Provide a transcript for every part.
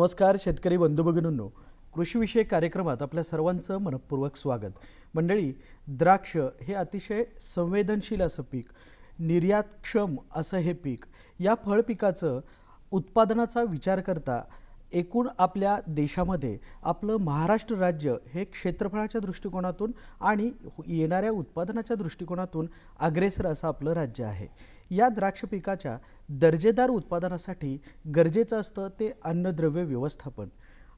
नमस्कार शेतकरी बंधू भगिनींनो. कृषीविषयक कार्यक्रमात आपल्या सर्वांचं मनपूर्वक स्वागत. मंडळी द्राक्ष हे अतिशय संवेदनशील असं पीक निर्यातक्षम असं हे पीक या फळ पिकाचं उत्पादनाचा विचार करता एकूण आपल्या देशामध्ये आपलं महाराष्ट्र राज्य हे क्षेत्रफळाच्या दृष्टिकोनातून आणि येणाऱ्या उत्पादनाच्या दृष्टिकोनातून अग्रेसर असं आपलं राज्य आहे. या द्राक्ष पिकाच्या दर्जेदार उत्पादनासाठी गरजेचं असतं ते अन्नद्रव्य व्यवस्थापन.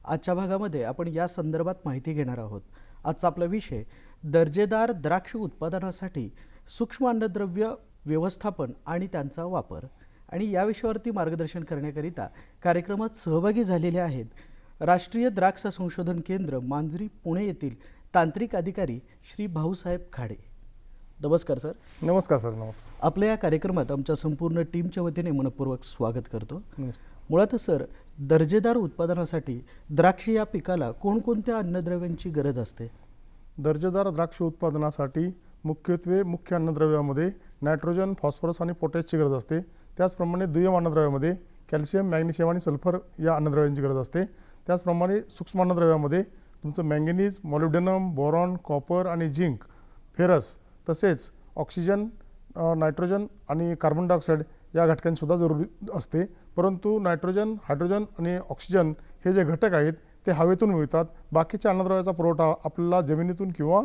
आजच्या भागामध्ये आपण या संदर्भात माहिती घेणार आहोत. आजचा आपला विषय दर्जेदार द्राक्ष उत्पादनासाठी सूक्ष्म अन्नद्रव्य व्यवस्थापन आणि त्यांचा वापर. आणि या विषयावरती मार्गदर्शन करण्याकरिता कार्यक्रमात सहभागी झालेले आहेत. राष्ट्रीय द्राक्ष संशोधन केंद्र मांजरी पुणे येथील तांत्रिक अधिकारी श्री भाऊसाहेब खाडे. नमस्कार सर. नमस्कार सर. नमस्कार. आपल्या या कार्यक्रमात आमच्या संपूर्ण टीमच्या वतीने मनपूर्वक स्वागत करतो. मुळातच सर दर्जेदार उत्पादनासाठी द्राक्ष या पिकाला कोणकोणत्या अन्नद्रव्यांची गरज असते? दर्जेदार द्राक्ष उत्पादनासाठी मुख्यत्वे मुख्य अन्नद्रव्यामध्ये नायट्रोजन फॉस्फरस आणि पोटॅशची गरज असते. त्याचप्रमाणे दुय्यम अन्नद्रव्यामध्ये कॅल्शियम मॅग्नेशियम आणि सल्फर या अन्नद्रव्यांची गरज असते. त्याचप्रमाणे सूक्ष्म अन्नद्रव्यामध्ये तुमचं मँगनीज मॉलिब्डेनम बोरॉन कॉपर आणि झिंक फेरस तसेच ऑक्सिजन नायट्रोजन आणि कार्बन डायऑक्साईड या घटकांसुद्धा जरुरी असते. परंतु नायट्रोजन हायड्रोजन आणि ऑक्सिजन हे जे घटक आहेत ते हवेतून मिळतात. बाकीच्या अन्नद्रव्याचा पुरवठा आपल्याला जमिनीतून किंवा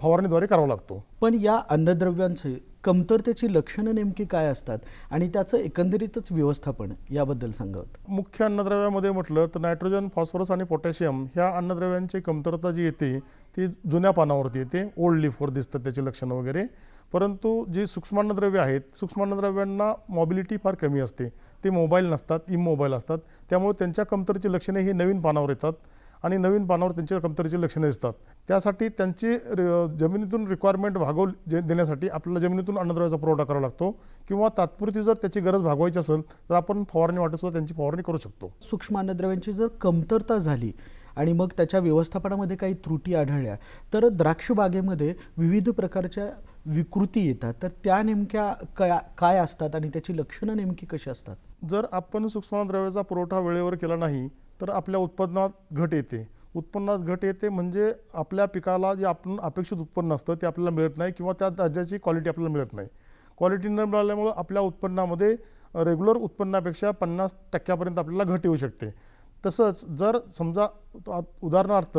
फवारणीद्वारे करावा लागतो. पण या अन्नद्रव्यांचे कमतरतेची लक्षणं नेमकी काय असतात आणि त्याचं एकंदरीतच व्यवस्थापन याबद्दल सांगावं. मुख्य अन्नद्रव्यामध्ये म्हटलं तर नायट्रोजन फॉस्फरस आणि पोटॅशियम ह्या अन्नद्रव्यांची कमतरता जी येते ती जुन्या पानावरती येते. ओल्ड लिफवर दिसतात त्याची लक्षणं वगैरे. परंतु जी सूक्ष्मान्नद्रव्य आहेत सूक्ष्म अन्नद्रव्यांना मॉबिलिटी फार कमी असते. ते मोबाईल नसतात इमोबाईल असतात. त्यामुळे त्यांच्या कमतरची लक्षणे ही नवीन पानावर येतात. आणि नवीन पानावर त्यांच्या कमतरची लक्षणं दिसतात. त्यासाठी त्यांची र- जमिनीतून रिक्वायरमेंट भागव जे देण्यासाठी आपल्याला जमिनीतून अन्नद्रव्याचा पुरवठा करावा लागतो किंवा तात्पुरती जर त्याची गरज भागवायची असेल तर आपण फवारणी वाटत सुद्धा त्यांची फवारणी करू शकतो. सूक्ष्म अन्नद्रव्यांची जर कमतरता झाली आणि मग त्याच्या व्यवस्थापनामध्ये काही त्रुटी आढळल्या तर द्राक्ष बागेमध्ये विविध प्रकारच्या विकृती येतात. तर त्या नेमक्या काय काय असतात आणि त्याची लक्षणं नेमकी कशी असतात? जर आपण सूक्ष्मद्रव्याचा पुरवठा वेळेवर केला नाही तर आपल्या उत्पन्नात घट येते. उत्पन्नात घट येते म्हणजे आपल्या पिकाला जे आपण अपेक्षित उत्पन्न असतं ते आपल्याला मिळत नाही किंवा त्या दर्जाची क्वालिटी आपल्याला मिळत नाही. क्वालिटी न मिळाल्यामुळं आपल्या उत्पन्नामध्ये रेग्युलर उत्पन्नापेक्षा पन्नास टक्क्यापर्यंत आपल्याला घट येऊ शकते. तसंच जर समजा उदाहरणार्थ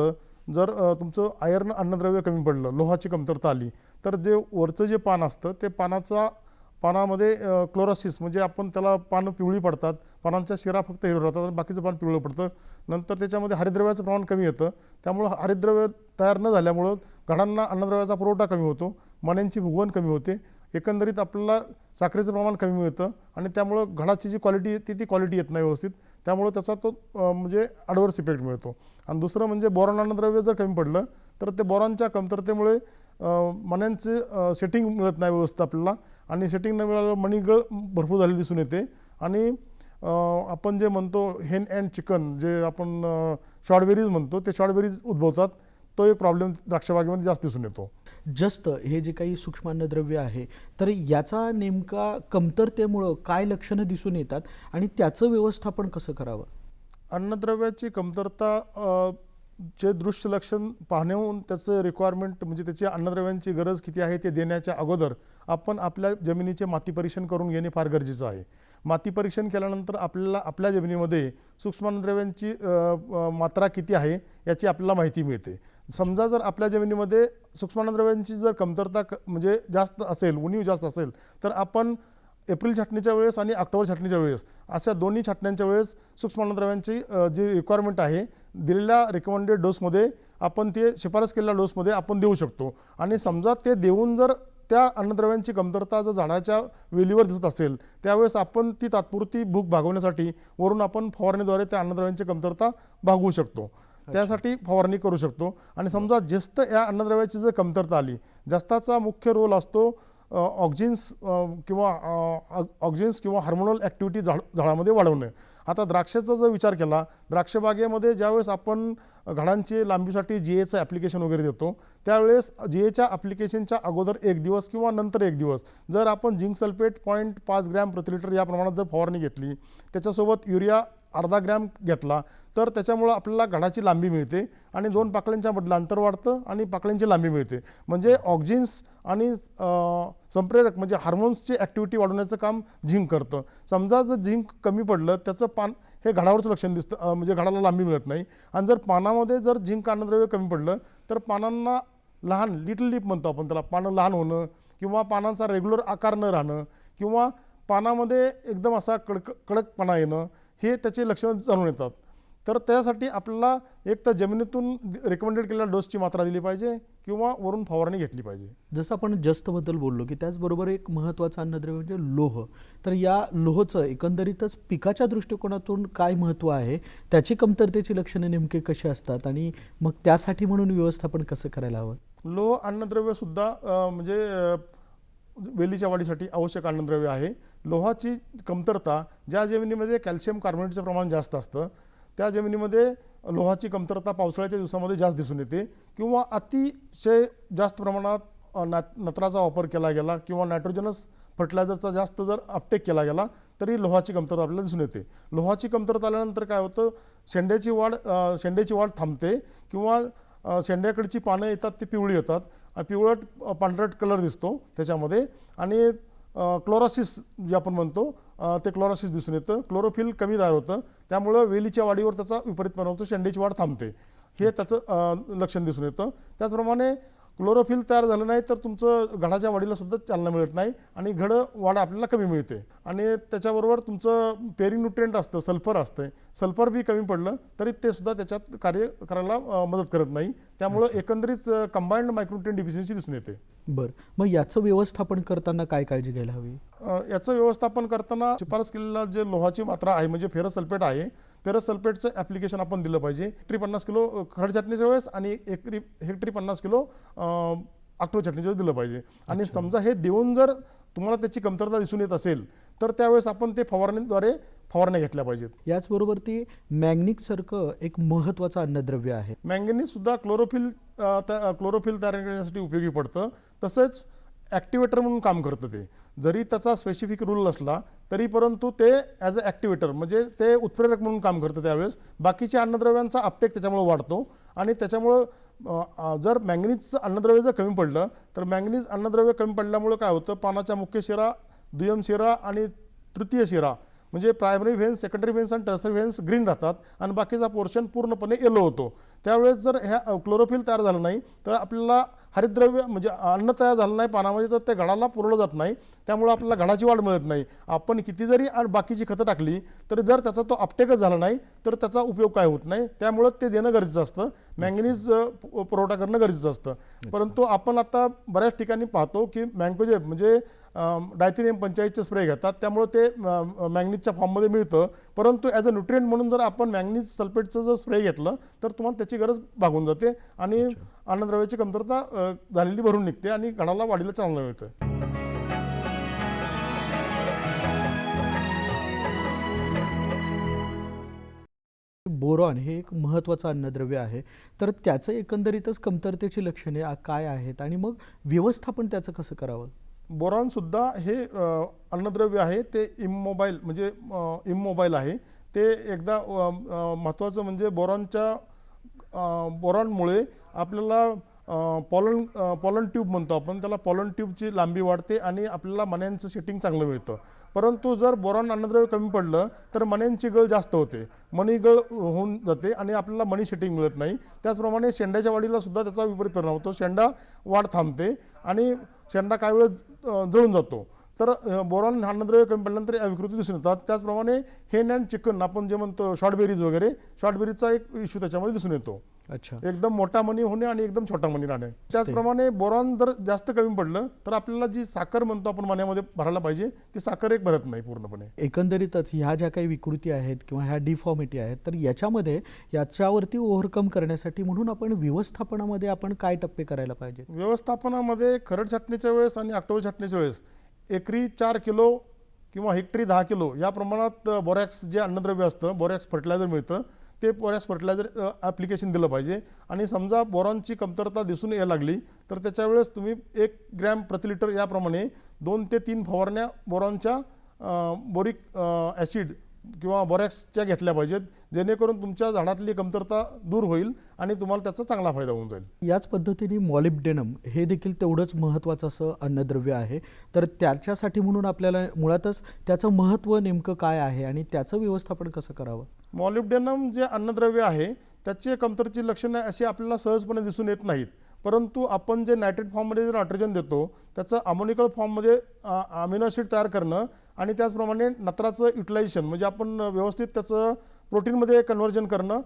जर तुमचं आयर्न अन्नद्रव्य कमी पडलं लोहाची कमतरता आली तर जे वरचं जे पान असतं ते पानाचा पानामध्ये क्लोरोसिस म्हणजे आपण त्याला पानं पिवळी पडतात पानांच्या शिरा फक्त हिरवं राहतात आणि बाकीचं पान पिवळं पडतं. नंतर त्याच्यामध्ये हरिद्रव्याचं प्रमाण कमी येतं. त्यामुळं हरिद्रव्य तयार न झाल्यामुळं घडांना अन्नद्रव्याचा पुरवठा कमी होतो मण्यांची भुगवण कमी होते एकंदरीत आपल्याला साखरेचं प्रमाण कमी मिळतं आणि त्यामुळं घडाची जी क्वालिटी येते ती क्वालिटी येत नाही व्यवस्थित. त्यामुळं त्याचा तो म्हणजे ॲडव्हर्स इफेक्ट मिळतो. आणि दुसरं म्हणजे बोरॉन अन्नद्रव्य जर कमी पडलं तर ते बोरॉनच्या कमतरतेमुळे मण्यांचे सेटिंग मिळत नाही व्यवस्थित आपल्याला. आणि सेटिंग न मिळाल्यावर मणीगळ भरपूर झालेली दिसून येते. आणि आपण जे म्हणतो हेन अँड चिकन जे आपण शॉर्टबेरीज म्हणतो ते शॉर्टबेरीज उद्भवतात. तो एक प्रॉब्लेम द्राक्षबागेमध्ये जास्त दिसून येतो. जस्त हे जे काही सूक्ष्म अन्नद्रव्य आहे तर याचा नेमका कमतरतेमुळं काय लक्षणं दिसून येतात? आणि त्याचं व्यवस्थापन कसं करावं? अन्नद्रव्याची कमतरता चे दृश्य लक्षण पाहण्याहून त्याचं रिक्वायरमेंट म्हणजे त्याची अन्नद्रव्यांची गरज किती आहे ते देण्याच्या अगोदर आपण आपल्या जमिनीचे माती परीक्षण करून घेणे फार गरजेचं आहे. माती परीक्षण केल्यानंतर आपल्याला आपल्या जमिनीमध्ये सूक्ष्म अन्नद्रव्यांची मात्रा किती आहे याची आपल्याला माहिती मिळते. समजा जर आपल्या जमिनीमध्ये सूक्ष्म अन्नद्रव्यांची जर कमतरता क म्हणजे जास्त असेल उणीव जास्त असेल तर आपण एप्रिल छाटणीच्या वेळेस आणि ऑक्टोबर छाटणीच्या वेळेस. अशा दोन्ही छाटण्यांच्या वेळेस सूक्ष्म अन्नद्रव्यांची जी रिक्वायरमेंट आहे दिलेल्या रिकमेंडेड डोसमध्ये आपण ते शिफारस केलेल्या डोसमध्ये आपण देऊ शकतो. आणि समजा ते देऊन जर त्या अन्नद्रव्यांची कमतरता जर झाडाच्या वेलीवर दिसत असेल त्यावेळेस आपण ती तात्पुरती भूक भागवण्यासाठी वरून आपण फवारणीद्वारे त्या अन्नद्रव्यांची कमतरता भागवू शकतो. त्यासाठी फवारणी करू शकतो. आणि समजा जास्त या अन्नद्रव्याची जर कमतरता आली जास्ताचा मुख्य रोल असतो ऑक्झिन्स किंवा ऑक्झिन्स किंवा हार्मोनल ॲक्टिव्हिटी झाड झाडामध्ये वाढवणे. आता द्राक्षाचा जर विचार केला द्राक्षबागेमध्ये ज्यावेळेस आपण घडांची लांबीसाठी जी एचं ॲप्लिकेशन वगैरे देतो त्यावेळेस जी एच्या ॲप्लिकेशनच्या अगोदर एक दिवस किंवा नंतर एक दिवस. जर आपण झिंक सल्फेट पॉईंट पाच ग्रॅम प्रति लिटर या प्रमाणात जर फवारणी घेतली त्याच्यासोबत युरिया अर्धा ग्रॅम घेतला तर त्याच्यामुळं आपल्याला घडाची लांबी मिळते आणि दोन पाकळ्यांच्या बदला अंतर वाढतं आणि पाकळ्यांची लांबी मिळते. म्हणजे ऑक्झिन्स आणि संप्रेरक म्हणजे हार्मोन्सची ॲक्टिव्हिटी वाढवण्याचं काम झिंक करतं. समजा जर झिंक कमी पडलं त्याचं पान हे घडावरचं लक्षण दिसतं म्हणजे घडाला लांबी मिळत नाही. आणि जर पानामध्ये जर झिंक अन्नद्रव्य कमी पडलं तर पानांना लहान लिटल लिप म्हणतो आपण त्याला पानं लहान होणं किंवा पानांचा रेग्युलर आकार न राहणं किंवा पानामध्ये एकदम असा कडक कडकपणा येणं हे त्याचे लक्षणं जाणून येतात. तर त्यासाठी आपल्याला एक तर जमिनीतून रेकमेंडेड केलेल्या डोसची मात्रा दिली पाहिजे किंवा वरून फवारणी घेतली पाहिजे. जसं आपण जस्तबद्दल बोललो की त्याचबरोबर एक महत्त्वाचं अन्नद्रव्य म्हणजे लोह. तर या लोहचं एकंदरीतच पिकाच्या दृष्टिकोनातून काय महत्त्व आहे? त्याची कमतरतेची लक्षणे नेमके कशी असतात? आणि मग त्यासाठी म्हणून व्यवस्थापन कसं करायला हवं? लोह अन्नद्रव्यसुद्धा म्हणजे वेलीच्या वाढीसाठी आवश्यक अन्नद्रव्य आहे. लोहाची कमतरता ज्या जमिनीमध्ये कॅल्शियम कार्बोनेटचं प्रमाण जास्त असतं त्या जमिनीमध्ये लोहाची कमतरता पावसाळ्याच्या दिवसामध्ये जास्त दिसून येते किंवा अतिशय जास्त प्रमाणात नात नत्राचा वापर केला गेला किंवा नायट्रोजनस फर्टिलायझरचा जास्त जर अपटेक केला गेला तरी लोहाची कमतरता आपल्याला दिसून येते. लोहाची कमतरता आल्यानंतर काय होतं शेंड्याची वाढ शेंड्याची वाढ थांबते किंवा शेंड्याकडची पानं येतात ती पिवळी येतात पिवळट पांढरट कलर दिसतो त्याच्यामध्ये आणि क्लोरोसिस जे आपण म्हणतो ते क्लोरोसिस दिसून येतं. क्लोरोफिल कमी तयार होतं. त्यामुळं वेलीच्या वाढीवर त्याचा विपरीत परिणाम होतो. शेंड्याची वाढ थांबते. हे त्याचं लक्षण दिसून येतं. त्याचप्रमाणे क्लोरोफिल तयार झालं नाही तर तुमचं घडाच्या वाढीला सुद्धा चालना मिळत नाही आणि घडं वाढ आपल्याला कमी मिळते. आणि त्याच्याबरोबर तुमचं पेरी न्यूट्रिएंट असतं सल्फर असतं सल्फर बी कमी पडलं तरी ते सुद्धा त्याच्यात कार्य करायला मदत करत नाही. त्यामुळं एकंदरीत कंबाईंड मायक्रोन्युट्रिएंट डिफिशियन्सी दिसून येते. बरं. मग याचं व्यवस्थापन करताना काय काळजी घ्यायला हवी? याचं व्यवस्थापन करताना शिफारस केलेला जे लोहाची मात्रा आहे म्हणजे फेरस सल्फेट आहे फेरस सल्फेटचं ॲप्लिकेशन आपण दिलं पाहिजे. हेक्टरी पन्नास किलो खड छाटणीच्या वेळेस आणि एकरी हेक्टरी पन्नास किलो अक्टो छाटणीच्या वेळेस दिलं पाहिजे. आणि समजा हे देऊन जर तुम्हाला त्याची कमतरता दिसून येत असेल तर त्यावेळेस आपण ते फवारणीद्वारे फवारण्या घेतल्या पाहिजेत. याचबरोबर ती मॅग्निकसारखं एक महत्त्वाचं अन्नद्रव्य आहे. मँगनीज सुद्धा क्लोरोफिल अ, त्या क्लोरोफिल तयार करण्यासाठी उपयोगी पडतं. तसंच ॲक्टिवेटर म्हणून काम करतं ते. जरी त्याचा स्पेसिफिक रूल नसला तरी परंतु ते ॲज अ ॲक्टिवेटर म्हणजे ते उत्प्रेरक म्हणून काम करतं त्यावेळेस. बाकीच्या अन्नद्रव्यांचा अपटेक त्याच्यामुळे वाढतो आणि त्याच्यामुळं अ, अ, जर मॅंगनीजचं अन्नद्रव्य जर कमी पडलं तर मॅंगनीज अन्नद्रव्य कमी पडल्यामुळं काय होतं? पानाच्या मुख्य शिरा दुय्यम शिरा आणि तृतीय शिरा. म्हणजे प्रायमरी व्हेन्स सेकंडरी व्हेन्स आणि टर्सरी व्हेन्स ग्रीन राहतात आणि बाकीचा पोर्शन पूर्णपणे येलो होतो. त्यावेळेस जर ह्या क्लोरोफिल तयार झालं नाही तर आपल्याला हरिद्रव्य म्हणजे अन्न तयार झालं नाही पानामध्ये तर ते घडाला पुरवलं जात नाही. त्यामुळं आपल्याला घडाची वाढ मिळत नाही. आपण किती जरी आणि बाकीची खतं टाकली तरी जर त्याचा तो अपटेकच झाला नाही तर त्याचा उपयोग काय होत नाही. त्यामुळं ते देणं गरजेचं असतं. मॅंगनीज पुरवठा करणं गरजेचं असतं. परंतु आपण आता बऱ्याच ठिकाणी पाहतो की मँकोजेब म्हणजे डायथिनियम पंचायतचे स्प्रे घेतात. त्यामुळं ते मॅंगनीजच्या फॉर्ममध्ये मिळतं. परंतु ॲज अ न्यूट्रिएंट म्हणून जर आपण मॅंगनीज सल्फेटचं जर स्प्रे घेतलं तर तुम्हाला त्याची गरज भागून जाते आणि अन्नद्रव्याची कमतरता झालेली भरून निघते आणि घडाला वाढीला चांगलं मिळतं. बोरॉन हे एक महत्त्वाचं अन्नद्रव्य आहे. तर त्याचं एकंदरीतच कमतरतेची लक्षणे काय आहेत आणि मग व्यवस्थापन त्याचं कसं करावं? बोरॉनसुद्धा हे अन्नद्रव्य आहे ते इमोबाईल म्हणजे इमोबाईल आहे. ते एकदा महत्त्वाचं म्हणजे बोरॉनच्या बोरॉनमुळे आपल्याला पॉलन पॉलन ट्यूब म्हणतो आपण त्याला पॉलन ट्यूबची लांबी वाढते आणि आपल्याला मण्यांचं सेटिंग चांगलं मिळतं. परंतु जर बोरॉन अन्नद्रव्य कमी पडलं तर मण्यांची गळ जास्त होते. मणी गळ होऊन जाते आणि आपल्याला मनी शेटिंग मिळत नाही. त्याचप्रमाणे शेंड्याच्या वाढीला सुद्धा त्याचा विपरीत परिणाम होतो. शेंडा वाढ थांबते आणि शेंडा काही वेळ जळून जातो. तर बोरॉन अन्नद्रव्य कमी पडल्यानंतर या विकृती दिसून येतात. त्याचप्रमाणे हेन अँड चिकन आपण जे म्हणतो शॉर्टबेरीज वगैरे शॉर्टबेरीजचा एक इश्यू त्याच्यामध्ये दिसून येतो. अच्छा. एकदम मोठा मणी होणे आणि एकदम छोटा मणी राहणे. त्याचप्रमाणे बोरॉन जर जास्त कमी पडलं तर आपल्याला जी साखर म्हणतो आपण मण्यामध्ये भरायला पाहिजे ती साखर एक भरत नाही पूर्णपणे. एकंदरीतच ह्या ज्या काही विकृती आहेत किंवा ह्या डिफॉर्मिटी आहेत तर याच्यामध्ये याच्यावरती ओव्हरकम करण्यासाठी म्हणून आपण व्यवस्थापनामध्ये आपण काय टप्पे करायला पाहिजेत? व्यवस्थापनामध्ये खरड छाटणीच्या वेळेस आणि ऑक्टोबर छाटणीच्या वेळेस एकरी चार किलो किंवा हेक्टरी दहा किलो या प्रमाणात बोरॅक्स जे अन्नद्रव्य असतं बोरॅक्स फर्टिलायझर मिळतं ते बोरॅक्स फर्टिलायझर ॲप्लिकेशन दिलं पाहिजे. आणि समजा बोरॉनची कमतरता दिसून यायला लागली तर त्याच्या वेळेस तुम्ही एक ग्रॅम प्रति लिटर याप्रमाणे दोन ते तीन फवारण्या बोरॉनच्या बोरिक ॲसिड किंवा बोरॅक्सच्या घेतल्या पाहिजेत जेणेकरून तुमच्या झाडातली कमतरता दूर होईल आणि तुम्हाला त्याचा चांगला फायदा होऊन जाईल. याच पद्धतीने मॉलिब्डेनम हे देखील तेवढंच महत्त्वाचं असं अन्नद्रव्य आहे. तर त्याच्यासाठी म्हणून आपल्याला मुळातच त्याचं महत्त्व नेमकं काय आहे आणि त्याचं व्यवस्थापन कसं करावं? मॉलिब्डेनम जे अन्नद्रव्य आहे त्याची कमतरची लक्षणं अशी आपल्याला सहजपणे दिसून येत नाहीत. परंतु आपण जे नायट्रेट फॉर्ममध्ये जे नायट्रोजन देतो त्याचं अमोनिकल फॉर्ममध्ये अमिनो ॲसिड तयार करणं आणि त्याचप्रमाणे नत्राचं युटिलायझेशन म्हणजे आपण व्यवस्थित त्याचं प्रोटीनमध्ये कन्वर्जन करणं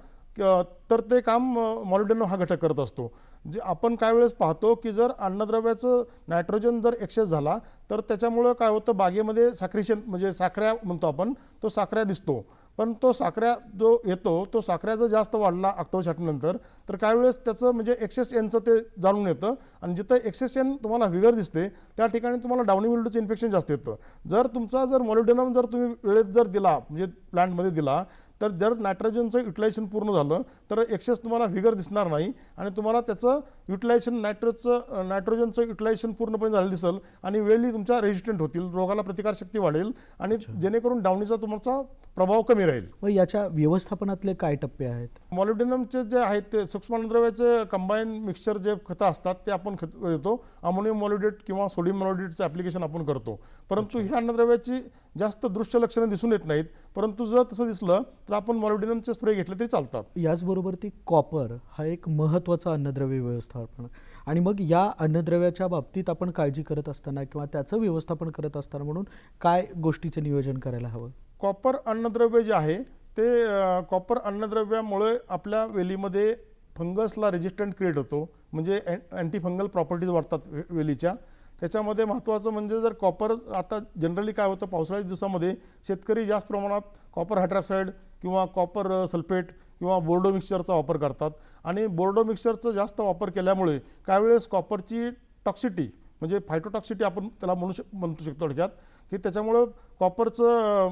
तर ते काम मॉलिडेनो हा घटक करत असतो. जे आपण काय वेळेस पाहतो की जर अन्नद्रव्याचं नायट्रोजन जर एक्सेस झाला तर त्याच्यामुळं काय होतं बागेमध्ये साखरेशन म्हणजे साखऱ्या म्हणतो आपण तो साखऱ्या दिसतो. पण तो साखऱ्या जो येतो तो साखऱ्या जर जास्त वाढला ऑक्टोबर छाटणीनंतर तर काही वेळेस त्याचं म्हणजे एक्सेस एनचं ते जाणून येतं. आणि जिथं एक्सेस एन तुम्हाला विगर दिसते त्या ठिकाणी तुम्हाला डाउनी विल्डोचं इन्फेक्शन जास्त येतं. जर तुमचा जर मॉलिडेनम जर तुम्ही वेळेत जर दिला म्हणजे प्लांटमध्ये दिला तर जर नायट्रोजनचं युटिलायझेशन पूर्ण झालं तर एक्सेस तुम्हाला फिगर दिसणार नाही आणि तुम्हाला त्याचं युटिलायझेशन नायट्रोजचं नायट्रोजनचं युटिलायझेशन पूर्णपणे झालं दिसेल आणि वेळी तुमच्या रेजिस्टंट होतील रोगाला प्रतिकारशक्ती वाढेल आणि जेणेकरून डावणीचा तुमचा प्रभाव कमी राहील. मग याच्या व्यवस्थापनातले काय टप्पे आहेत? मॉलिब्डेनमचे जे आहेत ते सूक्ष्मद्रव्याचे कंबाईन मिक्सचर जे खतं असतात ते आपण खत देतो. अमोनियम मॉलिडेट किंवा सोडियम मॉलिडेटचं ॲप्लिकेशन आपण करतो. परंतु ह्या अन्नद्रव्याची जास्त दृश्य लक्षणं दिसून येत नाहीत परंतु जर तसं दिसलं तर आपण मॉलिब्डेनमचे स्प्रे घेतले तरी चालतात. याचबरोबर ती कॉपर हा एक महत्त्वाचा अन्नद्रव्य व्यवस्थापन. आणि मग या अन्नद्रव्याच्या बाबतीत आपण काळजी करत असताना किंवा त्याचं व्यवस्थापन करत असताना म्हणून काय गोष्टीचं नियोजन करायला हवं? कॉपर अन्नद्रव्य जे आहे ते कॉपर अन्नद्रव्यामुळे आपल्या वेलीमध्ये फंगसला रेजिस्टंट क्रिएट होतो. म्हणजे अँटी फंगल प्रॉपर्टीज वाढतात वेलीच्या. त्याच्यामध्ये महत्त्वाचं म्हणजे जर कॉपर आता जनरली काय होतं पावसाळ्याच्या दिवसामध्ये शेतकरी जास्त प्रमाणात कॉपर हायड्रॉक्साईड किंवा कॉपर सल्फेट किंवा बोर्डो मिक्सचरचा वापर करतात. आणि बोर्डो मिक्सचरचा जास्त वापर केल्यामुळे काही वेळेस कॉपरची टॉक्सिटी म्हणजे फायटोटॉक्सिटी आपण त्याला म्हणू शक म्हणू शकतो थोडक्यात की त्याच्यामुळं कॉपरचं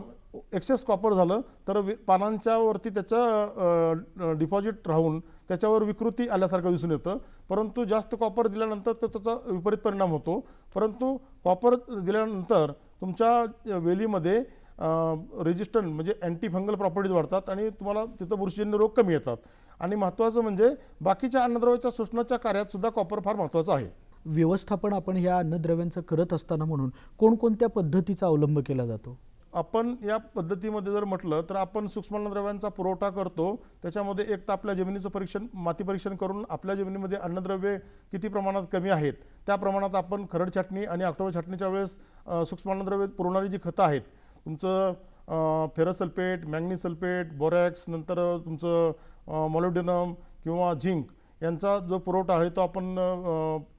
एक्सेस कॉपर झालं तर पानांच्यावरती पानांच्या वरती त्याचं डिपॉझिट राहून त्याच्यावर विकृती आल्यासारखं दिसून येतं. परंतु जास्त कॉपर दिल्यानंतर तर त्याचा विपरीत परिणाम होतो. परंतु कॉपर दिल्यानंतर तुमच्या वेलीमध्ये रेजिस्टंट म्हणजे अँटी फंगल प्रॉपर्टीज वाढतात आणि तुम्हाला तिथं बुरशीजन्य रोग कमी येतात. आणि महत्त्वाचं म्हणजे बाकीच्या अन्नद्रव्याच्या शोषणाच्या कार्यात सुद्धा कॉपर फार महत्त्वाचं आहे. व्यवस्थापन आपण ह्या अन्नद्रव्यांचं करत असताना म्हणून कोणकोणत्या पद्धतीचा अवलंब केला जातो? आपण या पद्धतीमध्ये जर म्हटलं तर आपण सूक्ष्मन्नद्रव्यांचा पुरवठा करतो. त्याच्यामध्ये एक तर आपल्या जमिनीचं परीक्षण माती परीक्षण करून आपल्या जमिनीमध्ये अन्नद्रव्ये किती प्रमाणात कमी आहेत त्या प्रमाणात आपण खरड छाटणी आणि ऑक्टोबर छाटणीच्या वेळेस सूक्ष्म अन्नद्रव्य पुरवणारी जी खतं आहेत तुमचं ferrous sulphate manganese sulphate borax नंतर तुमचं मॉलोडिनम किंवा झिंक यांचा जो पुरवठा आहे तो आपण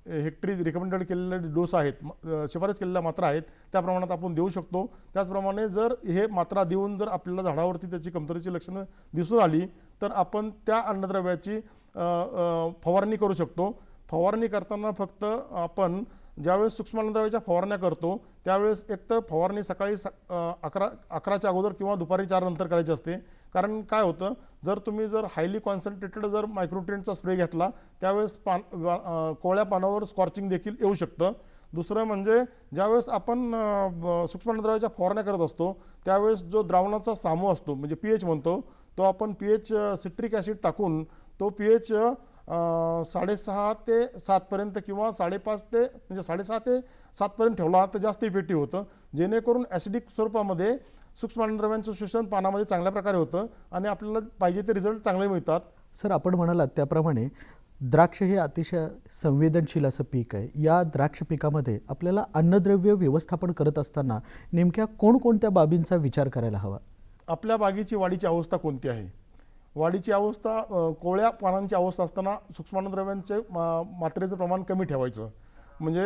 हेक्टरी रिकमेंडेड केलेले डोस आहेत म- शिफारस केलेल्या मात्रा आहेत त्या प्रमाणात आपण देऊ शकतो. त्याचप्रमाणे जर हे मात्रा देऊन जर आपल्याला झाडावरती त्याची कमतरतेची लक्षणं दिसून आली तर आपण त्या अन्नद्रव्याची फवारणी करू शकतो. फवारणी करताना फक्त आपण ज्यावेळेस सूक्ष्म अन्नद्रव्याच्या फवारण्या करतो त्यावेळेस एक तर फवारणी सकाळी स अकरा अकराच्या अगोदर किंवा दुपारी चार नंतर करायची असते. कारण काय होतं जर तुम्ही जर हायली कॉन्सन्ट्रेटेड जर मायक्रोट्रेनचा स्प्रे घेतला त्यावेळेस पान कोळ्या कोवळ्या पानावर स्कॉर्चिंग देखील येऊ शकतं. दुसरं म्हणजे ज्यावेळेस आपण ब- सूक्ष्म अन्नद्रव्याच्या फवारण्या करत असतो त्यावेळेस जो द्रावणाचा सामू असतो म्हणजे पी एच म्हणतो तो आपण पी एच सिट्रिक ॲसिड टाकून तो पी एच साडेसहा ते सातपर्यंत किंवा साडेपाच ते म्हणजे साडेसहा ते सातपर्यंत ठेवला तर जास्त इफेक्टिव्ह होतं. जेणेकरून ॲसिडिक स्वरूपामध्ये सूक्ष्म अन्नद्रव्यांचं शोषण पानामध्ये चांगल्या प्रकारे होतं आणि आपल्याला पाहिजे ते रिझल्ट चांगले मिळतात. सर आपण म्हणालात त्याप्रमाणे द्राक्ष हे अतिशय संवेदनशील असं पीक आहे. या द्राक्ष पिकामध्ये आपल्याला अन्नद्रव्य व्यवस्थापन करत असताना नेमक्या कोणकोणत्या बाबींचा विचार करायला हवा? आपल्या बागेची वाढीची अवस्था कोणती आहे? वाढीची अवस्था कोवळ्या पानांची अवस्था असताना सूक्ष्मानद्रव्यांचे मा- मात्रेचं प्रमाण कमी ठेवायचं. म्हणजे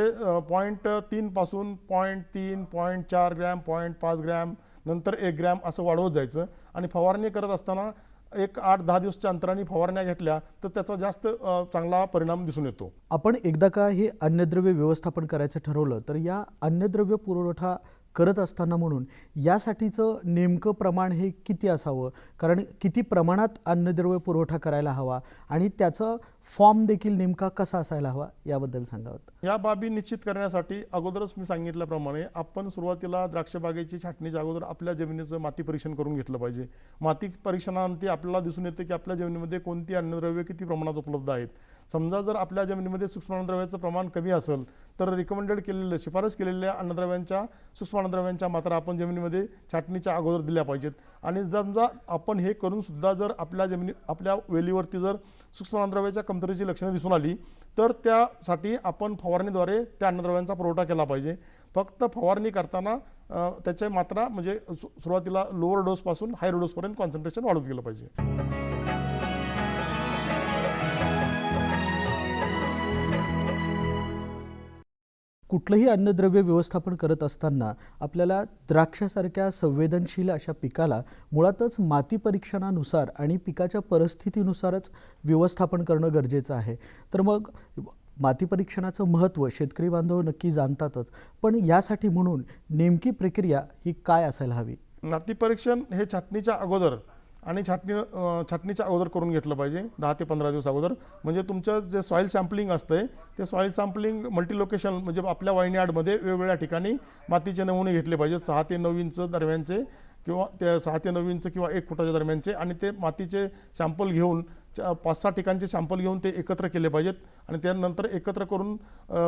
पॉईंट तीनपासून पॉईंट तीन पॉईंट चार ग्रॅम पॉईंट पाच ग्रॅम नंतर एक ग्रॅम असं वाढवत जायचं. आणि फवारणी करत असताना एक आठ दहा दिवसच्या अंतराने फवारण्या घेतल्या तर त्याचा जास्त चांगला परिणाम दिसून येतो. आपण एकदा का हे अन्नद्रव्य व्यवस्थापन करायचं ठरवलं तर या अन्नद्रव्य पुरवठा करत असताना म्हणून यासाठीचं नेमकं प्रमाण हे किती असावं? कारण किती प्रमाणात अन्नद्रव्य पुरवठा करायला हवा आणि त्याचं फॉर्म देखील नेमका कसा असायला हवा याबद्दल सांगावं या बाबी निश्चित करण्यासाठी अगोदरच मी सांगितल्याप्रमाणे आपण सुरुवातीला द्राक्षबागेची छाटणीच्या अगोदर आपल्या जमिनीचं माती परीक्षण करून घेतलं पाहिजे. माती परीक्षणांती आपल्याला दिसून येतं की आपल्या जमिनीमध्ये कोणती अन्नद्रव्य किती प्रमाणात उपलब्ध आहेत? समजा जर आपल्या जमिनीमध्ये सूक्ष्मान्नद्रव्याचं प्रमाण कमी असेल तर रिकमेंडेड केलेलं शिफारस केलेल्या अन्नद्रव्यांच्या सूक्ष्मान्नद्रव्यांच्या मात्रा आपण जमिनीमध्ये छाटणीच्या अगोदर दिल्या पाहिजेत. आणि समजा आपण हे करूनसुद्धा जर आपल्या जमिनी आपल्या वेलीवरती जर सूक्ष्मान्नद्रव्याच्या कमतरतेची लक्षणं दिसून आली तर त्यासाठी आपण फवारणीद्वारे त्या अन्नद्रव्यांचा पुरवठा केला पाहिजे. फक्त फवारणी करताना त्याच्या मात्रा म्हणजे सु- सुरुवातीला लोअर डोसपासून हायर डोसपर्यंत कॉन्सन्ट्रेशन वाढवत गेलं पाहिजे. कुठलंही अन्नद्रव्य व्यवस्थापन करत असताना आपल्याला द्राक्षासारख्या संवेदनशील अशा पिकाला मुळातच माती परीक्षणानुसार आणि पिकाच्या परिस्थितीनुसारच व्यवस्थापन करणं गरजेचं आहे. तर मग माती परीक्षणाचं महत्त्व शेतकरी बांधव नक्की जाणतातच. पण यासाठी म्हणून नेमकी प्रक्रिया ही काय असायला हवी? माती परीक्षण हे छाटणीच्या अगोदर आणि छाटणी छाटणीच्या अगोदर करून घेतलं पाहिजे दहा ते पंधरा दिवस अगोदर. म्हणजे तुमचं जे सॉईल सॅम्पलिंग आहे ते सॉईल सॅम्पलिंग मल्टी लोकेशन म्हणजे आपल्या वाईनयार्डमध्ये वेगवेगळ्या ठिकाणी मातीचे नमुने घेतले पाहिजेत सहा ते नऊ इंच दरम्यानचे किंवा ते सहा ते नऊ इंच किंवा एक फुटाच्या दरम्यानचे आणि ते मातीचे सॅम्पल घेऊन पाच सहा ठिकाणचे सॅम्पल घेऊन ते एकत्र केले पाहिजेत. आणि त्यानंतर एकत्र करून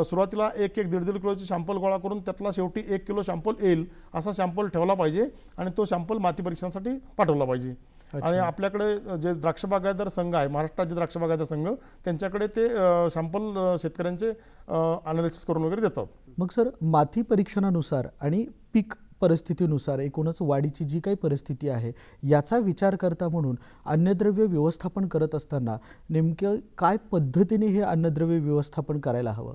सुरुवातीला एक एक दीड दीड किलोचे सॅम्पल गोळा करून त्यातला शेवटी एक किलो सॅम्पल येईल असा सॅम्पल ठेवला पाहिजे आणि तो सॅम्पल माती परीक्षणासाठी पाठवला पाहिजे. आणि आपल्याकडे जे द्राक्ष बागायतदार संघ आहे महाराष्ट्राचे द्राक्ष बागायतदार संघ त्यांच्याकडे ते सॅम्पल शेतकऱ्यांचे अनालिसिस करून वगैरे देतात. मग सर माती परीक्षणानुसार आणि पीक परिस्थितीनुसार एकूणच वाढीची जी काही परिस्थिती आहे याचा विचार करता म्हणून अन्नद्रव्य व्यवस्थापन करत असताना नेमकं काय पद्धतीने हे अन्नद्रव्य व्यवस्थापन करायला हवं?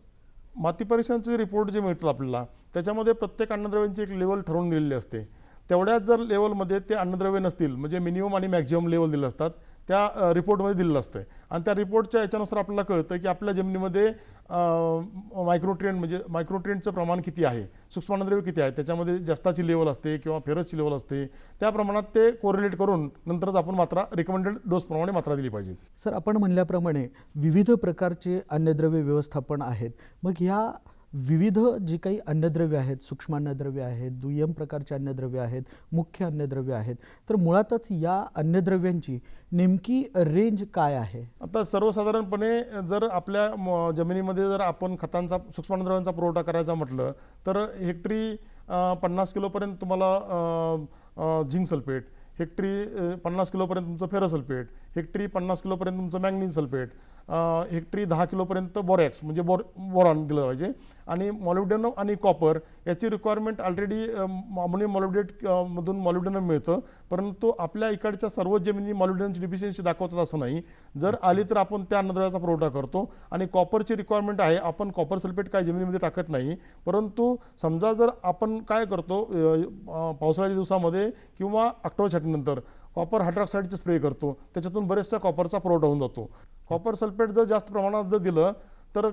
माती परीक्षणाचे रिपोर्ट जे मिळतात आपल्याला त्याच्यामध्ये प्रत्येक अन्नद्रव्यांची एक लेवल ठरवून दिलेली असते. तेवढ्याच जर लेवलमध्ये ते अन्नद्रव्य नसतील म्हणजे मिनिमम आणि मॅक्झिमम लेवल दिले असतात त्या रिपोर्टमध्ये दिलेलं असतं आणि त्या रिपोर्टच्या याच्यानुसार आपल्याला कळतं की आपल्या जमिनीमध्ये मायक्रोट्रेन म्हणजे मायक्रोट्रेनचं प्रमाण किती आहे सूक्ष्मानद्रव्य किती आहे त्याच्यामध्ये जास्ताची लेवल असते किंवा फेरसची लेवल असते त्या प्रमाणात ते कोरिलेट करून नंतरच आपण मात्रा रिकमेंडेड डोसप्रमाणे मात्रा दिली पाहिजे. सर आपण म्हणल्याप्रमाणे विविध प्रकारचे अन्नद्रव्य व्यवस्थापन आहेत. मग ह्या विविध जी काही अन्नद्रव्य आहेत सूक्ष्म अन्नद्रव्य आहेत दुय्यम प्रकारचे अन्नद्रव्य आहेत मुख्य अन्नद्रव्य आहेत तर मुळातच या अन्नद्रव्यांची नेमकी रेंज काय आहे? आता सर्वसाधारणपणे जर आपल्या म- जमिनीमध्ये जर आपण खतांचा सूक्ष्मद्रव्यांचा पुरवठा करायचा म्हटलं तर हेक्टरी पन्नास किलोपर्यंत तुम्हाला झिंक सल्फेट हेक्टरी पन्नास किलोपर्यंत तुमचं फेरसल्फेट हेक्टरी पन्नास किलोपर्यंत तुमचं मॅग्नीज सल्फेट हेक्टरी दहा किलोपर्यंत बोरॅक्स म्हणजे बोर बोरॉन दिलं पाहिजे. आणि मॉलिब्डेनम आणि कॉपर याची रिक्वायरमेंट ऑलरेडी अमोनियम मॉलिब्डेट मधून मॉलिब्डेनम मिळतं. परंतु आपल्या इकडच्या सर्व जमिनी मॉलिब्डेनमची डिफिशियन्सी दाखवतात असं नाही. जर आली तर आपण त्या अन्नद्रव्याचा पुरवठा करतो. आणि कॉपरची रिक्वायरमेंट आहे आपण कॉपर सल्फेट काय जमिनीमध्ये टाकत नाही. परंतु समजा जर आपण काय करतो पावसाळ्याच्या दिवसामध्ये किंवा ऑक्टोबर छाटणीनंतर कॉपर हायड्रॉक्साईडचे स्प्रे करतो. त्याच्यातून बरेचसा कॉपरचा पुरवठा होऊन जातो. कॉपर सल्फेट जर जास्त प्रमाणात जर दिलं तर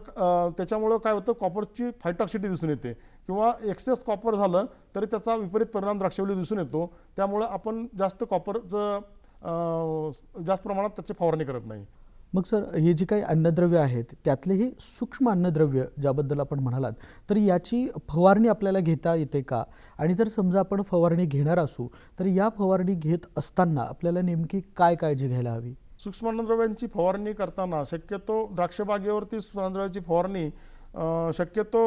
त्याच्यामुळं काय होतं कॉपरची फायटॉक्सिटी दिसून येते. किंवा एक्सेस कॉपर झालं तरी त्याचा विपरीत परिणाम द्राक्षवली दिसून येतो. त्यामुळं आपण जास्त कॉपरचं जास्त प्रमाणात त्याची फवारणी करत नाही. मग सर हे जी काही अन्नद्रव्य आहेत त्यातले हे सूक्ष्म अन्नद्रव्य ज्याबद्दल आपण म्हणालात तर याची फवारणी आपल्याला घेता येते का? आणि जर समजा आपण फवारणी घेणार असू तर या फवारणी घेत असताना आपल्याला नेमकी काय काळजी घ्यायला हवी? सूक्ष्मद्रव्यांची फवारणी करताना शक्यतो द्राक्षबागेवरती सूक्ष्मद्रव्याची फवारणी शक्यतो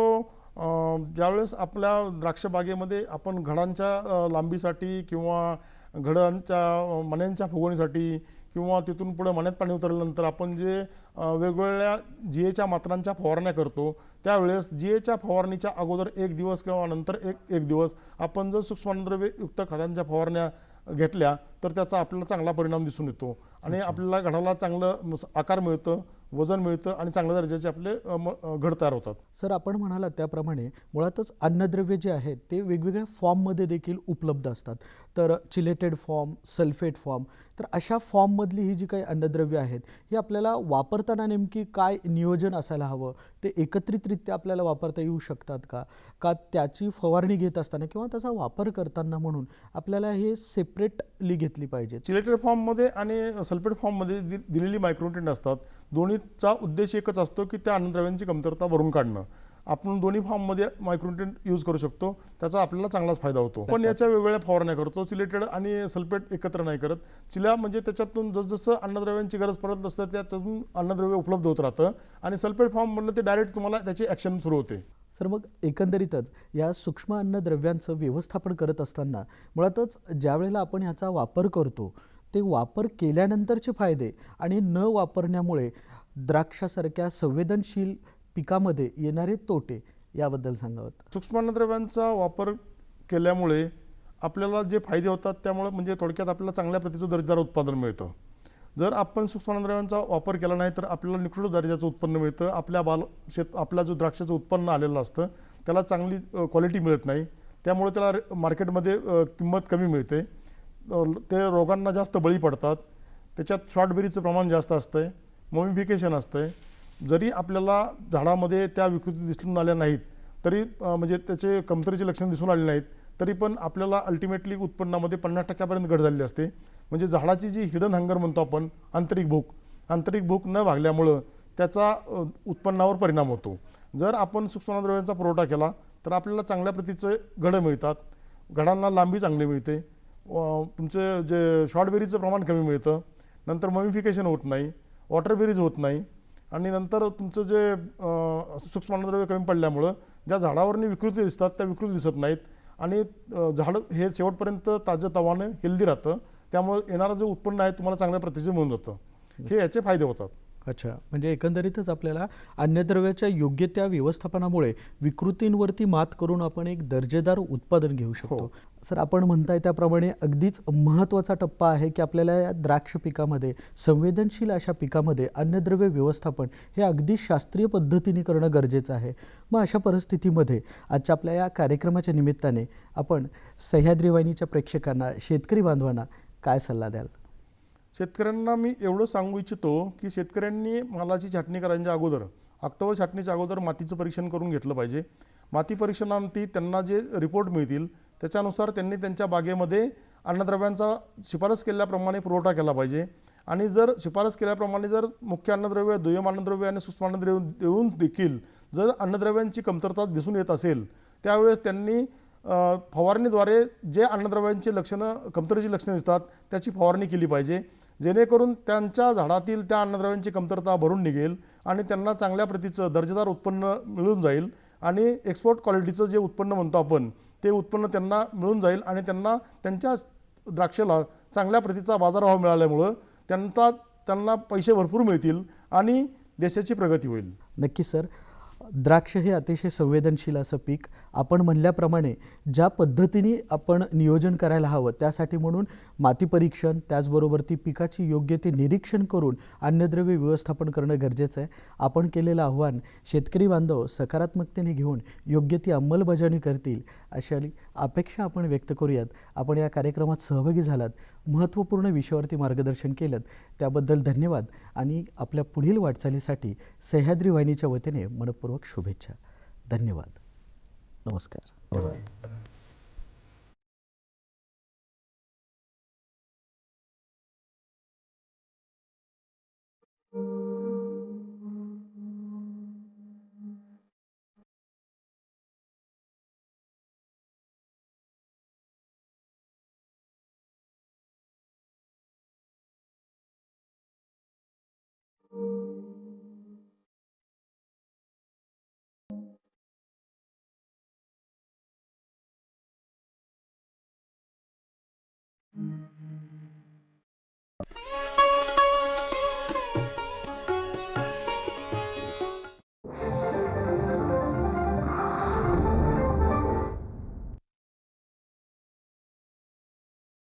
ज्यावेळेस आपल्या द्राक्षबागेमध्ये आपण घडांच्या लांबीसाठी किंवा घडांच्या मण्यांच्या फुगवणीसाठी किंवा तिथून पुढे मण्यात पाणी उतरल्यानंतर आपण जे वेगवेगळ्या जी एच्या मात्रांच्या फवारण्या करतो त्यावेळेस जी एच्या फवारणीच्या अगोदर एक दिवस किंवा नंतर एक एक दिवस आपण जर सूक्ष्मद्रव्ययुक्त खतांच्या फवारण्या घेतल्या तर त्याचा आपल्याला चांगला परिणाम दिसून येतो. आणि आपल्याला घडाला चांगलं आकार मिळतं वजन मिळतं आणि चांगल्या दर्जाचे आपले घड तयार होतात. सर आपण म्हणालात त्याप्रमाणे मुळातच अन्नद्रव्य जे आहेत ते वेगवेगळ्या फॉर्ममध्ये देखील उपलब्ध असतात. तर चिलेटेड फॉर्म सल्फेट फॉर्म तर अशा फॉर्ममधली ही जी काही अन्नद्रव्य आहेत हे आपल्याला वापरताना नेमकी काय नियोजन असायला हवं? ते एकत्रितरित्या आपल्याला वापरता येऊ शकतात का? का त्याची फवारणी घेत असताना किंवा त्याचा वापर करताना म्हणून आपल्याला हे सेपरेटली घेतली पाहिजे? चिलेटेड फॉर्ममध्ये आणि सल्फेट फॉर्ममध्ये दि दिलेली मायक्रोन्युट्रिएंट असतात. दोन्हीचा उद्देश एकच असतो की त्या अन्नद्रव्यांची कमतरता भरून काढणं. आपण दोन्ही फॉर्ममध्ये मायक्रोन्युट्रिएंट यूज करू शकतो. त्याचा आपल्याला चांगलाच फायदा होतो. पण याच्या वेगवेगळ्या फवारण्या करतो. चिलेटेड आणि सल्फेट एकत्र नाही करत. चिल्या म्हणजे त्याच्यातून जसजसं अन्नद्रव्यांची गरज पडत असतं त्यातून अन्नद्रव्य उपलब्ध होत राहतं. आणि सल्फेट फॉर्ममधलं ते डायरेक्ट तुम्हाला त्याची ॲक्शन सुरू होते. सर मग एकंदरीतच या सूक्ष्म अन्नद्रव्यांचं व्यवस्थापन करत असताना मुळातच ज्या वेळेला आपण याचा वापर करतो ते वापर केल्यानंतरचे फायदे आणि न वापरण्यामुळे द्राक्षासारख्या संवेदनशील पिकामध्ये येणारे तोटे याबद्दल सांगावं सूक्ष्मान्नद्रव्यांचा वापर केल्यामुळे आपल्याला जे फायदे होतात त्यामुळे म्हणजे थोडक्यात आपल्याला चांगल्या प्रतीचं दर्जेदार उत्पादन मिळतं. जर आपण सूक्ष्मान्नद्रव्यांचा वापर केला नाही तर आपल्याला निकृष्ट दर्जाचं उत्पन्न मिळतं. आपल्या बाल शेत आपला जो द्राक्षाचं उत्पन्न आलेलं असतं त्याला चांगली क्वालिटी मिळत नाही. त्यामुळे त्याला मार्केटमध्ये किंमत कमी मिळते. ते रोगांना जास्त बळी पडतात. त्याच्यात शॉर्टबेरीचं प्रमाण जास्त असतं आहे मोमिफिकेशन असतं आहे जरी आपल्याला झाडामध्ये त्या विकृती दिसून आल्या नाहीत तरी म्हणजे त्याचे कमतरीचे लक्षण दिसून आले नाहीत तरी पण आपल्याला अल्टिमेटली उत्पन्नामध्ये पन्नास टक्क्यापर्यंत घट झालेली असते. म्हणजे झाडाची जी हिडन हंगर म्हणतो आपण आंतरिक भूक आंतरिक भूक न भागल्यामुळं त्याचा उत्पन्नावर परिणाम होतो. जर आपण सूक्ष्मद्रव्यांचा पुरवठा केला तर आपल्याला चांगल्या प्रतीचे घडं मिळतात. घडांना लांबी चांगली मिळते. तुमचे जे शॉर्टबेरीचं प्रमाण कमी मिळतं. नंतर ममिफिकेशन होत नाही. वॉटरबेरीज होत नाही. आणि नंतर तुमचं जे अ, कमी पडल्यामुळं ज्या झाडावरनी विकृती दिसतात त्या विकृती दिसत नाहीत. आणि झाडं हे शेवटपर्यंत ताजं तवानं हेल्दी राहतं. त्यामुळे येणारं जे उत्पन्न आहे तुम्हाला चांगल्या प्रतीचं मिळून जातं. हे याचे फायदे होतात. अच्छा. म्हणजे एकंदरीतच आपल्याला अन्नद्रव्याच्या योग्य त्या व्यवस्थापनामुळे विकृतींवरती मात करून आपण एक दर्जेदार उत्पादन घेऊ शकतो. सर आपण म्हणताय त्याप्रमाणे अगदीच महत्त्वाचा टप्पा आहे की आपल्याला या द्राक्ष पिकामध्ये संवेदनशील अशा पिकामध्ये अन्नद्रव्य व्यवस्थापन हे अगदी शास्त्रीय पद्धतीने करणं गरजेचं आहे. मग अशा परिस्थितीमध्ये आजच्या आपल्या या कार्यक्रमाच्या निमित्ताने आपण सह्याद्री वाहिनीच्या प्रेक्षकांना शेतकरी बांधवांना काय सल्ला द्याल? शेतकऱ्यांना मी एवढं सांगू इच्छितो की शेतकऱ्यांनी मालाची छाटणी करायच्या अगोदर ऑक्टोबर छाटणीच्या अगोदर मातीचं परीक्षण करून घेतलं पाहिजे. माती परीक्षणांती त्यांना जे रिपोर्ट मिळतील त्याच्यानुसार त्यांनी त्यांच्या बागेमध्ये अन्नद्रव्यांचा शिफारस केल्याप्रमाणे पुरवठा केला पाहिजे. आणि जर शिफारस केल्याप्रमाणे जर मुख्य अन्नद्रव्य दुय्यम अन्नद्रव्य आणि सूक्ष्म अन्नद्रव्य देऊन देखील जर अन्नद्रव्यांची कमतरता दिसून येत असेल त्यावेळेस त्यांनी फवारणीद्वारे जे अन्नद्रव्यांची लक्षणं कमतरतेची लक्षणं दिसतात त्याची फवारणी केली पाहिजे. जेणेकरून त्यांच्या झाडातील त्या अन्नद्रव्यांची कमतरता भरून निघेल आणि त्यांना चांगल्या प्रतीचं दर्जेदार उत्पन्न मिळून जाईल आणि एक्सपोर्ट क्वालिटीचं जे उत्पन्न म्हणतो आपण ते उत्पन्न त्यांना मिळून जाईल आणि त्यांना त्यांच्या द्राक्षाला चांगल्या प्रतीचा बाजारभाव मिळाल्यामुळं त्यांचा त्यांना पैसे भरपूर मिळतील आणि देशाची प्रगती होईल. नक्की सर द्राक्ष हे अतिशय संवेदनशील असं पीक आपण म्हणल्याप्रमाणे ज्या पद्धतीने आपण नियोजन करायला हवं त्यासाठी म्हणून माती परीक्षण त्याचबरोबर ती पिकाची योग्य ते निरीक्षण करून अन्नद्रव्य व्यवस्थापन करणं गरजेचं आहे. आपण केलेलं आव्हान शेतकरी बांधव सकारात्मकतेने घेऊन योग्य ती अंमलबजावणी करतील अशा अपेक्षा आपण व्यक्त करूयात. आपण या कार्यक्रमात सहभागी झालात महत्त्वपूर्ण विषयावरती मार्गदर्शन केलं त्याबद्दल धन्यवाद आणि आपल्या पुढील वाटचालीसाठी सह्याद्री वाहिनीच्या वतीने मनपूर्वक शुभेच्छा. धन्यवाद. नमस्कार. Mm-hmm.